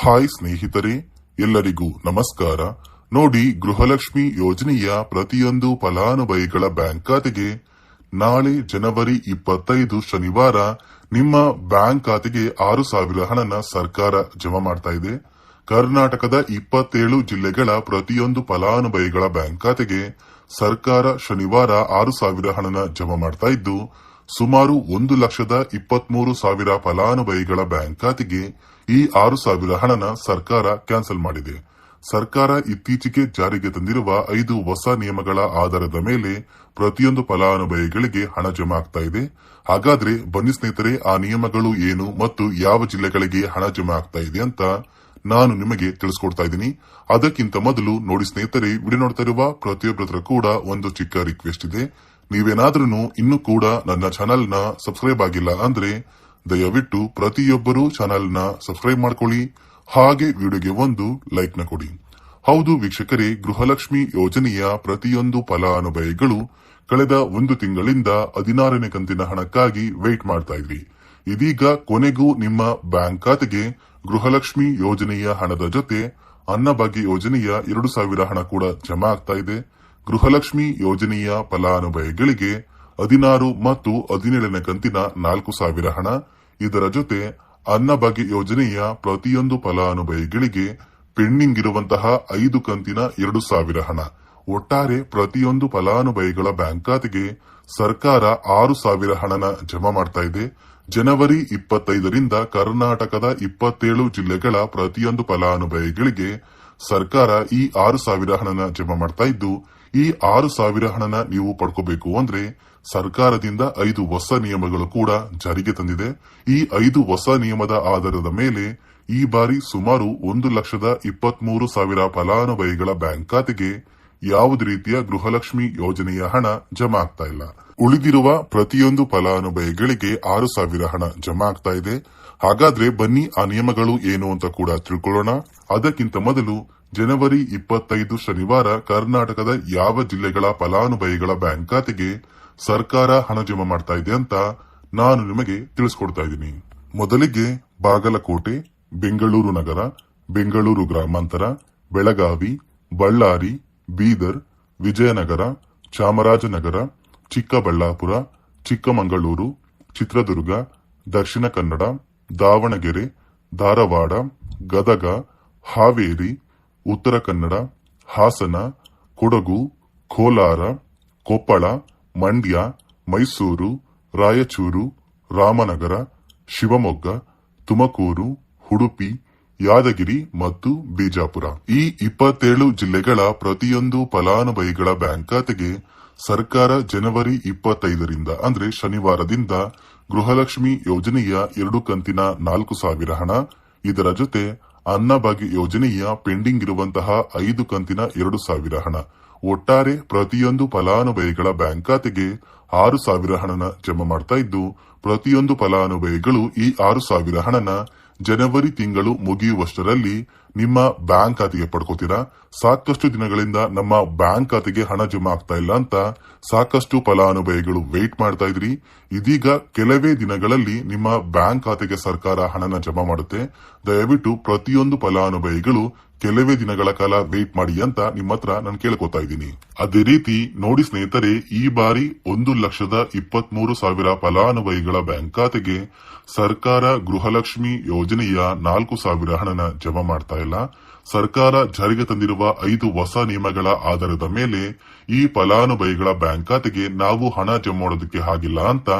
Hi ಸ್ನೇಹಿತರೆ, ಎಲ್ಲರಿಗೂ ನಮಸ್ಕಾರ. ನೋಡಿ, ಗೃಹಲಕ್ಷ್ಮಿ ಯೋಜನೆಯ ಪ್ರತಿಯೊಂದು ಫಲಾನುಭವಿಗಳ ಬ್ಯಾಂಕ್ ಖಾತೆಗೆ ನಾಳೆ ಜನವರಿ ಇಪ್ಪತ್ತೈದು ಶನಿವಾರ ನಿಮ್ಮ ಬ್ಯಾಂಕ್ ಖಾತೆಗೆ ಆರು ಸಾವಿರ ಹಣನ ಸರ್ಕಾರ ಜಮಾ ಮಾಡ್ತಾ ಇದೆ. ಕರ್ನಾಟಕದ ಇಪ್ಪತ್ತೇಳು ಜಿಲ್ಲೆಗಳ ಪ್ರತಿಯೊಂದು ಫಲಾನುಭವಿಗಳ ಬ್ಯಾಂಕ್ ಖಾತೆಗೆ ಸರ್ಕಾರ ಶನಿವಾರ ಆರು ಸಾವಿರ ಹಣನ ಜಮಾ ಮಾಡ್ತಾ ಇದ್ದು ಸುಮಾರು ಒಂದು ಲಕ್ಷದ ಇಪ್ಪತ್ಮೂರು ಸಾವಿರ ಫಲಾನುಭವಿಗಳ ಬ್ಯಾಂಕ್ ಖಾತೆಗೆ ಈ ಆರು ಸಾವಿರ ಹಣನ ಸರ್ಕಾರ ಕ್ಯಾನ್ಸಲ್ ಮಾಡಿದೆ. ಸರ್ಕಾರ ಇತ್ತೀಚೆಗೆ ಜಾರಿಗೆ ತಂದಿರುವ ಐದು ಹೊಸ ನಿಯಮಗಳ ಆಧಾರದ ಮೇಲೆ ಪ್ರತಿಯೊಂದು ಫಲಾನುಭವಿಗಳಿಗೆ ಹಣ ಜಮಾ ಆಗ್ತಾ ಇದೆ. ಹಾಗಾದ್ರೆ ಬನ್ನಿ ಸ್ನೇಹಿತರೆ, ಆ ನಿಯಮಗಳು ಏನು ಮತ್ತು ಯಾವ ಜಿಲ್ಲೆಗಳಿಗೆ ಹಣ ಜಮಾ ಆಗ್ತಾ ಇದೆ ಅಂತ ನಾನು ನಿಮಗೆ ತಿಳಿಸ್ಕೊಡ್ತಾ ಇದ್ದೀನಿ. ಅದಕ್ಕಿಂತ ಮೊದಲು ನೋಡಿ ಸ್ನೇಹಿತರೆ, ವಿಡಿಯೋ ನೋಡ್ತಾ ಇರುವ ಪ್ರತಿಯೊಬ್ಬರ ಕೂಡ ಒಂದು ಚಿಕ್ಕ ರಿಕ್ವೆಸ್ಟ್ ಇದೆ. ನೀವೇನಾದ್ರೂ ಇನ್ನೂ ಕೂಡ ನನ್ನ ಚಾನೆಲ್ನ ಸಬ್ಸ್ಕ್ರೈಬ್ ಆಗಿಲ್ಲ ಅಂದ್ರೆ ದಯವಿಟ್ಟು ಪ್ರತಿಯೊಬ್ಬರೂ ಚಾನೆಲ್ನ ಸಬ್ಸ್ಕ್ರೈಬ್ ಮಾಡ್ಕೊಳ್ಳಿ. ಹಾಗೆ ವಿಡಿಯೋಗೆ ಒಂದು ಲೈಕ್ನ ಕೊಡಿ. ಹೌದು ವೀಕ್ಷಕರೇ, ಗೃಹಲಕ್ಷ್ಮಿ ಯೋಜನೆಯ ಪ್ರತಿಯೊಂದು ಫಲಾನುಭವಿಗಳು ಕಳೆದ ಒಂದು ತಿಂಗಳಿಂದ ಹದಿನಾರನೇ ಕಂತಿನ ಹಣಕ್ಕಾಗಿ ವೇಟ್ ಮಾಡ್ತಾ ಇದ್ರಿ. ಇದೀಗ ಕೊನೆಗೂ ನಿಮ್ಮ ಬ್ಯಾಂಕ್ ಖಾತೆಗೆ ಗೃಹಲಕ್ಷ್ಮಿ ಯೋಜನೆಯ ಹಣದ ಜೊತೆ ಅನ್ನಭಾಗ್ಯ ಯೋಜನೆಯ ಎರಡು ಸಾವಿರ ಹಣ ಕೂಡ ಜಮಾ ಆಗ್ತಾ ಇದೆ. ಗೃಹಲಕ್ಷ್ಮಿ ಯೋಜನೆಯ ಫಲಾನುಭವಿಗಳಿಗೆ ಹದಿನಾರು ಮತ್ತು ಹದಿನೇಳನೇ ಕಂತಿನ ನಾಲ್ಕು ಸಾವಿರ ಹಣ. ಇದರ ಜೊತೆ ಅನ್ನಭಾಗ್ಯ ಯೋಜನೆಯ ಪ್ರತಿಯೊಂದು ಫಲಾನುಭವಿಗಳಿಗೆ ಪೆಂಡಿಂಗ್ ಇರುವಂತಹ ಐದು ಕಂತಿನ ಎರಡು ಸಾವಿರ ಹಣ. ಒಟ್ಟಾರೆ ಪ್ರತಿಯೊಂದು ಫಲಾನುಭವಿಗಳ ಬ್ಯಾಂಕ್ ಖಾತೆಗೆ ಸರ್ಕಾರ ಆರು ಸಾವಿರ ಹಣನ ಜಮಾ ಮಾಡ್ತಾ ಇದೆ. ಜನವರಿ ಇಪ್ಪತ್ತೈದರಿಂದ ಕರ್ನಾಟಕದ ಇಪ್ಪತ್ತೇಳು ಜಿಲ್ಲೆಗಳ ಪ್ರತಿಯೊಂದು ಫಲಾನುಭವಿಗಳಿಗೆ ಸರ್ಕಾರ ಈ ಆರು ಸಾವಿರ ಹಣನ ಜಮಾ ಮಾಡ್ತಾ ಇದ್ದು, ಈ ಆರು ಸಾವಿರ ಹಣನ ನೀವು ಪಡ್ಕೋಬೇಕು ಅಂದ್ರೆ ಸರ್ಕಾರದಿಂದ ಐದು ಹೊಸ ನಿಯಮಗಳು ಕೂಡ ಜಾರಿಗೆ ತಂದಿದೆ. ಈ ಐದು ಹೊಸ ನಿಯಮದ ಆಧಾರದ ಮೇಲೆ ಈ ಬಾರಿ ಸುಮಾರು ಒಂದು ಲಕ್ಷದ ಇಪ್ಪತ್ಮೂರು ಸಾವಿರ ಫಲಾನುಭವಿಗಳ ಬ್ಯಾಂಕ್ ಖಾತೆಗೆ ಯಾವುದೇ ರೀತಿಯ ಗೃಹಲಕ್ಷ್ಮಿ ಯೋಜನೆಯ ಹಣ ಜಮಾ ಆಗ್ತಾ ಇಲ್ಲ. ಉಳಿದಿರುವ ಪ್ರತಿಯೊಂದು ಫಲಾನುಭವಿಗಳಿಗೆ ಆರು ಸಾವಿರ ಹಣ ಜಮಾ ಆಗ್ತಾ ಇದೆ. ಹಾಗಾದ್ರೆ ಬನ್ನಿ ಆ ನಿಯಮಗಳು ಏನು ಅಂತ ಕೂಡ ತಿಳ್ಕೊಳ್ಳೋಣ. ಅದಕ್ಕಿಂತ ಮೊದಲು ಜನವರಿ ಇಪ್ಪತ್ತೈದು ಶನಿವಾರ ಕರ್ನಾಟಕದ ಯಾವ ಜಿಲ್ಲೆಗಳ ಫಲಾನುಭವಿಗಳ ಬ್ಯಾಂಕ್ ಖಾತೆಗೆ ಸರ್ಕಾರ ಹಣ ಜಮಾ ಮಾಡ್ತಾ ಇದೆ ಅಂತ ನಾನು ನಿಮಗೆ ತಿಳಿಸ್ಕೊಡ್ತಾ ಇದ್ದೀನಿ. ಮೊದಲಿಗೆ ಬಾಗಲಕೋಟೆ, ಬೆಂಗಳೂರು ನಗರ, ಬೆಂಗಳೂರು ಗ್ರಾಮಾಂತರ, ಬೆಳಗಾವಿ, ಬಳ್ಳಾರಿ, ಬೀದರ್, ವಿಜಯನಗರ, ಚಾಮರಾಜನಗರ, ಚಿಕ್ಕಬಳ್ಳಾಪುರ, ಚಿಕ್ಕಮಗಳೂರು, ಚಿತ್ರದುರ್ಗ, ದಕ್ಷಿಣ ಕನ್ನಡ, ದಾವಣಗೆರೆ, ಧಾರವಾಡ, ಗದಗ, ಹಾವೇರಿ ಉತ್ತರ ಕನ್ನಡ, ಹಾಸನ, ಕೊಡಗು, ಕೋಲಾರ, ಕೊಪ್ಪಳ, ಮಂಡ್ಯ, ಮೈಸೂರು, ರಾಯಚೂರು, ರಾಮನಗರ, ಶಿವಮೊಗ್ಗ, ತುಮಕೂರು, ಉಡುಪಿ, ಯಾದಗಿರಿ ಮತ್ತು ಬಿಜಾಪುರ. ಈ ಇಪ್ಪತ್ತೇಳು ಜಿಲ್ಲೆಗಳ ಪ್ರತಿಯೊಂದು ಫಲಾನುಭವಿಗಳ ಬ್ಯಾಂಕ್ ಖಾತೆಗೆ ಸರ್ಕಾರ ಜನವರಿ ಇಪ್ಪತ್ತೈದರಿಂದ, ಅಂದ್ರೆ ಶನಿವಾರದಿಂದ ಗೃಹಲಕ್ಷ್ಮಿ ಯೋಜನೆಯ ಎರಡು ಕಂತಿನ ನಾಲ್ಕು ಸಾವಿರ ಹಣ. ಇದರ ಜೊತೆ ಅನ್ನಭಾಗ್ಯ ಯೋಜನೆಯ ಪೆಂಡಿಂಗ್ ಇರುವಂತಹ ಐದು ಕಂತಿನ ಎರಡು ಸಾವಿರ ಹಣ. ಒಟ್ಟಾರೆ ಪ್ರತಿಯೊಂದು ಫಲಾನುಭವಿಗಳ ಬ್ಯಾಂಕ್ ಖಾತೆಗೆ ಆರು ಸಾವಿರ ಹಣನ ಜಮಾ ಮಾಡ್ತಾ ಇದ್ದು, ಪ್ರತಿಯೊಂದು ಫಲಾನುಭವಿಗಳು ಈ ಆರು ಸಾವಿರ ಹಣನ ಜನವರಿ ತಿಂಗಳು ಮುಗಿಯುವಷ್ಟರಲ್ಲಿ ನಿಮ್ಮ ಬ್ಯಾಂಕ್ ಖಾತೆಗೆ ಪಡ್ಕೋತೀರಾ? ಸಾಕಷ್ಟು ದಿನಗಳಿಂದ ನಮ್ಮ ಬ್ಯಾಂಕ್ ಖಾತೆಗೆ ಹಣ ಜಮಾ ಆಗ್ತಾ ಇಲ್ಲ ಅಂತ ಸಾಕಷ್ಟು ಫಲಾನುಭವಿಗಳು ವೇಟ್ ಮಾಡ್ತಾ ಇದ್ರಿ. ಇದೀಗ ಕೆಲವೇ ದಿನಗಳಲ್ಲಿ ನಿಮ್ಮ ಬ್ಯಾಂಕ್ ಖಾತೆಗೆ ಸರ್ಕಾರ ಹಣನ ಜಮಾ ಮಾಡುತ್ತೆ. ದಯವಿಟ್ಟು ಪ್ರತಿಯೊಂದು ಫಲಾನುಭವಿಗಳು ಕೆಲವೇ ದಿನಗಳ ಕಾಲ ವೇಟ್ ಮಾಡಿ ಅಂತ ನಿಮ್ಮ ಹತ್ರ ನಾನು ಕೇಳ್ಕೊತಾ ಇದ್ದೀನಿ. ಅದೇ ರೀತಿ ನೋಡಿ ಸ್ನೇಹಿತರೆ, ಈ ಬಾರಿ ಒಂದು ಲಕ್ಷದ ಇಪ್ಪತ್ಮೂರು ಸಾವಿರ ಫಲಾನುಭವಿಗಳ ಬ್ಯಾಂಕ್ ಖಾತೆಗೆ ಸರ್ಕಾರ ಗೃಹಲಕ್ಷ್ಮಿ ಯೋಜನೆಯ ನಾಲ್ಕು ಸಾವಿರ ಹಣನ ಜಮಾ ಮಾಡ್ತಾ ಸರ್ಕಾರ ಜಾರಿಗೆ ತಂದಿರುವ ಐದು ಹೊಸ ನಿಯಮಗಳ ಆಧಾರದ ಮೇಲೆ ಈ ಫಲಾನುಭವಿಗಳ ಬ್ಯಾಂಕ್ ಖಾತೆಗೆ ನಾವು ಹಣ ಜಮಾ ಮಾಡೋದಕ್ಕೆ ಆಗಿಲ್ಲ ಅಂತ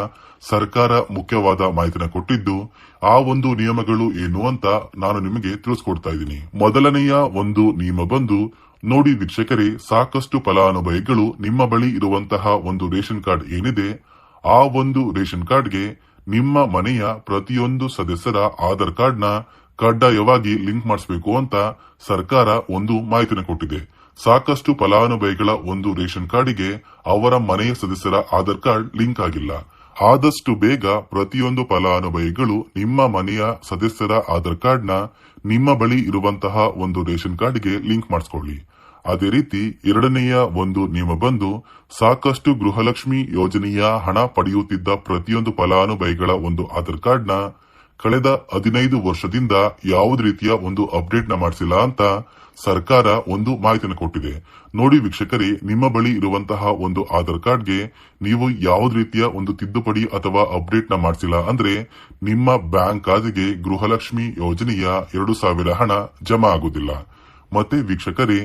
ಸರ್ಕಾರ ಮುಖ್ಯವಾದ ಮಾಹಿತಿನ ಕೊಟ್ಟಿದ್ದು, ಆ ಒಂದು ನಿಯಮಗಳು ಏನು ಅಂತ ನಾನು ನಿಮಗೆ ತಿಳಿಸ್ಕೊಡ್ತಾ ಇದ್ದೀನಿ. ಮೊದಲನೆಯ ಒಂದು ನಿಯಮ ಬಂದು, ನೋಡಿ ವೀಕ್ಷಕರೇ, ಸಾಕಷ್ಟು ಫಲಾನುಭವಿಗಳು ನಿಮ್ಮ ಬಳಿ ಇರುವಂತಹ ಒಂದು ರೇಷನ್ ಕಾರ್ಡ್ ಏನಿದೆ, ಆ ಒಂದು ರೇಷನ್ ಕಾರ್ಡ್ಗೆ ನಿಮ್ಮ ಮನೆಯ ಪ್ರತಿಯೊಂದು ಸದಸ್ಯರ ಆಧಾರ್ ಕಾರ್ಡ್ನ ಕಡ್ಡಾಯವಾಗಿ ಲಿಂಕ್ ಮಾಡಿಸಬೇಕು ಅಂತ ಸರ್ಕಾರ ಒಂದು ಮಾಹಿತಿನ ಕೊಟ್ಟಿದೆ. ಸಾಕಷ್ಟು ಫಲಾನುಭವಿಗಳ ಒಂದು ರೇಷನ್ ಕಾರ್ಡ್ಗೆ ಅವರ ಮನೆಯ ಸದಸ್ಯರ ಆಧಾರ್ ಕಾರ್ಡ್ ಲಿಂಕ್ ಆಗಿಲ್ಲ. ಆದಷ್ಟು ಬೇಗ ಪ್ರತಿಯೊಂದು ಫಲಾನುಭವಿಗಳು ನಿಮ್ಮ ಮನೆಯ ಸದಸ್ಯರ ಆಧಾರ್ ಕಾರ್ಡ್ನ ನಿಮ್ಮ ಬಳಿ ಇರುವಂತಹ ಒಂದು ರೇಷನ್ ಕಾರ್ಡ್ಗೆ ಲಿಂಕ್ ಮಾಡಿಸ್ಕೊಳ್ಳಿ. ಅದೇ ರೀತಿ ಎರಡನೆಯ ಒಂದು ನಿಯಮ ಬಂದು ಸಾಕಷ್ಟು ಗೃಹಲಕ್ಷ್ಮಿ ಯೋಜನೆಯ ಹಣ ಪಡೆಯುತ್ತಿದ್ದ ಪ್ರತಿಯೊಂದು ಫಲಾನುಭವಿಗಳ ಒಂದು ಆಧಾರ್ ಕಾರ್ಡ್ನ ಕಳೆದ ಹದಿನೈದು ವರ್ಷದಿಂದ ಯಾವುದೇ ರೀತಿಯ ಒಂದು ಅಪ್ಡೇಟ್ನ ಮಾಡಿಸಿಲ್ಲ ಅಂತ ಸರ್ಕಾರ ಒಂದು ಮಾಹಿತಿಯನ್ನು ಕೊಟ್ಟಿದೆ. ನೋಡಿ ವೀಕ್ಷಕರೇ, ನಿಮ್ಮ ಬಳಿ ಇರುವಂತಹ ಒಂದು ಆಧಾರ್ ಕಾರ್ಡ್ಗೆ ನೀವು ಯಾವುದೇ ರೀತಿಯ ಒಂದು ತಿದ್ದುಪಡಿ ಅಥವಾ ಅಪ್ಡೇಟ್ನ ಮಾಡಿಸಿಲ್ಲ ಅಂದ್ರೆ ನಿಮ್ಮ ಬ್ಯಾಂಕ್ ಖಾತೆಗೆ ಗೃಹಲಕ್ಷ್ಮಿ ಯೋಜನೆಯ ಎರಡು ಸಾವಿರ ಹಣ ಜಮಾ ಆಗುವುದಿಲ್ಲ. ಮತ್ತೆ ವೀಕ್ಷಕರೇ,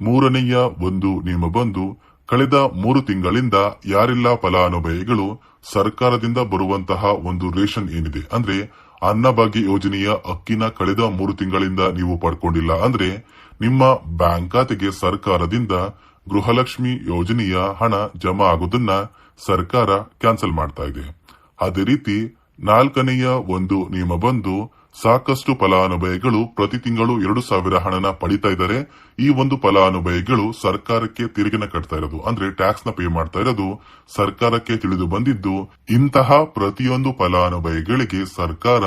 ಮೂರನೆಯ ಒಂದು ನಿಯಮ ಬಂದು ಕಳೆದ ಮೂರು ತಿಂಗಳಿಂದ ಯಾರೆಲ್ಲ ಫಲಾನುಭವಿಗಳು ಸರ್ಕಾರದಿಂದ ಬರುವಂತಹ ಒಂದು ರೇಷನ್ ಏನಿದೆ ಅಂದ್ರೆ ಅನ್ನಭಾಗ್ಯ ಯೋಜನೆಯ ಅಕ್ಕಿನ ಕಳೆದ ಮೂರು ತಿಂಗಳಿಂದ ನೀವು ಪಡ್ಕೊಂಡಿಲ್ಲ ಅಂದ್ರೆ ನಿಮ್ಮ ಬ್ಯಾಂಕ್ ಖಾತೆಗೆ ಸರ್ಕಾರದಿಂದ ಗೃಹಲಕ್ಷ್ಮಿ ಯೋಜನೆಯ ಹಣ ಜಮಾ ಆಗೋದನ್ನ ಸರ್ಕಾರ ಕ್ಯಾನ್ಸಲ್ ಮಾಡ್ತಾ ಇದೆ. ಅದೇ ರೀತಿ ನಾಲ್ಕನೆಯ ಒಂದು ನಿಯಮ ಬಂದು ಸಾಕಷ್ಟು ಫಲಾನುಭವಿಗಳು ಪ್ರತಿ ತಿಂಗಳು ಎರಡು ಸಾವಿರ ಹಣನ ಪಡಿತಾ ಇದ್ದಾರೆ. ಈ ಒಂದು ಫಲಾನುಭವಿಗಳು ಸರ್ಕಾರಕ್ಕೆ ತೆರಿಗೆನ ಕಟ್ತಾ ಇರೋದು, ಅಂದ್ರೆ ಟ್ಯಾಕ್ಸ್ನ ಪೇ ಮಾಡ್ತಾ ಇರೋದು ಸರ್ಕಾರಕ್ಕೆ ತಿಳಿದು ಬಂದಿದ್ದು, ಇಂತಹ ಪ್ರತಿಯೊಂದು ಫಲಾನುಭವಿಗಳಿಗೆ ಸರ್ಕಾರ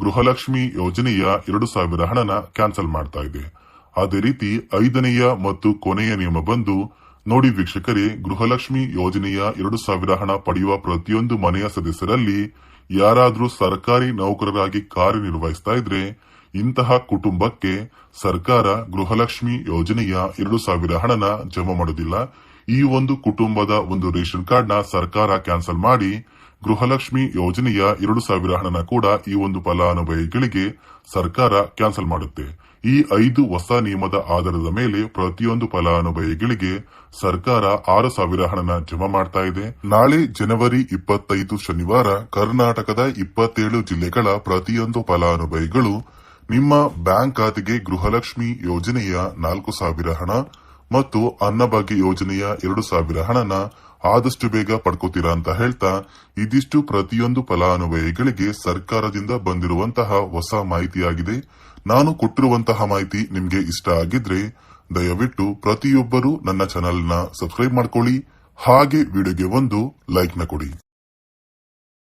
ಗೃಹಲಕ್ಷ್ಮಿ ಯೋಜನೆಯ ಎರಡು ಸಾವಿರ ಹಣನ ಕ್ಯಾನ್ಸಲ್ ಮಾಡ್ತಾ ಇದೆ. ಅದೇ ರೀತಿ ಐದನೆಯ ಮತ್ತು ಕೊನೆಯ ನಿಯಮ ಬಂದು, ನೋಡಿ ವೀಕ್ಷಕರೇ, ಗೃಹಲಕ್ಷ್ಮಿ ಯೋಜನೆಯ ಎರಡು ಸಾವಿರ ಹಣ ಪಡೆಯುವ ಪ್ರತಿಯೊಂದು ಮನೆಯ ಸದಸ್ಯರಲ್ಲಿ ಯಾರಾದ್ರೂ ಸರ್ಕಾರಿ ನೌಕರರಾಗಿ ಕಾರ್ಯನಿರ್ವಹಿಸ್ತಾ ಇದ್ರೆ ಇಂತಹ ಕುಟುಂಬಕ್ಕೆ ಸರ್ಕಾರ ಗೃಹಲಕ್ಷ್ಮಿ ಯೋಜನೆಯ ಎರಡು ಸಾವಿರ ಹಣನ ಜಮಾ ಮಾಡೋದಿಲ್ಲ. ಈ ಒಂದು ಕುಟುಂಬದ ಒಂದು ರೇಷನ್ ಕಾರ್ಡ್ನ ಸರ್ಕಾರ ಕ್ಯಾನ್ಸಲ್ ಮಾಡಿ ಗೃಹಲಕ್ಷ್ಮಿ ಯೋಜನೆಯ ಎರಡು ಸಾವಿರ ಹಣನ ಕೂಡ ಈ ಒಂದು ಫಲಾನುಭವಿಗಳಿಗೆ ಸರ್ಕಾರ ಕ್ಯಾನ್ಸಲ್ ಮಾಡುತ್ತೆ. ಈ ಐದು ಹೊಸ ನಿಯಮದ ಆಧಾರದ ಮೇಲೆ ಪ್ರತಿಯೊಂದು ಫಲಾನುಭವಿಗಳಿಗೆ ಸರ್ಕಾರ ಆರು ಸಾವಿರ ಹಣನ ಜಮಾ ಮಾಡ್ತಾ ಇದೆ. ನಾಳೆ ಜನವರಿ ಇಪ್ಪತ್ತೈದು ಶನಿವಾರ ಕರ್ನಾಟಕದ ಇಪ್ಪತ್ತೇಳು ಜಿಲ್ಲೆಗಳ ಪ್ರತಿಯೊಂದು ಫಲಾನುಭವಿಗಳು ನಿಮ್ಮ ಬ್ಯಾಂಕ್ ಖಾತೆಗೆ ಗೃಹಲಕ್ಷ್ಮಿ ಯೋಜನೆಯ ನಾಲ್ಕು ಸಾವಿರ ಹಣ ಮತ್ತು ಅನ್ನಭಾಗ್ಯ ಯೋಜನೆಯ ಎರಡು ಸಾವಿರ ಹಣನ ಆದಷ್ಟು ಬೇಗ ಪಡ್ಕೋತೀರಾ ಅಂತ ಹೇಳ್ತಾ, ಇದಿಷ್ಟು ಪ್ರತಿಯೊಂದು ಫಲಾನುಭವಿಗಳಿಗೆ ಸರ್ಕಾರದಿಂದ ಬಂದಿರುವಂತಹ ಹೊಸ ಮಾಹಿತಿಯಾಗಿದೆ. ನಾನು ಕೊಟ್ಟಿರುವಂತಹ ಮಾಹಿತಿ ನಿಮಗೆ ಇಷ್ಟ ಆಗಿದ್ರೆ, ದಯವಿಟ್ಟು ಪ್ರತಿಯೊಬ್ಬರು ನನ್ನ ಚಾನೆಲ್ನ ಸಬ್ಸ್ಕ್ರೈಬ್ ಮಾಡ್ಕೊಳ್ಳಿ. ಹಾಗೆ ವಿಡಿಯೋಗೆ ಒಂದು ಲೈಕ್ನ ಕೊಡಿ.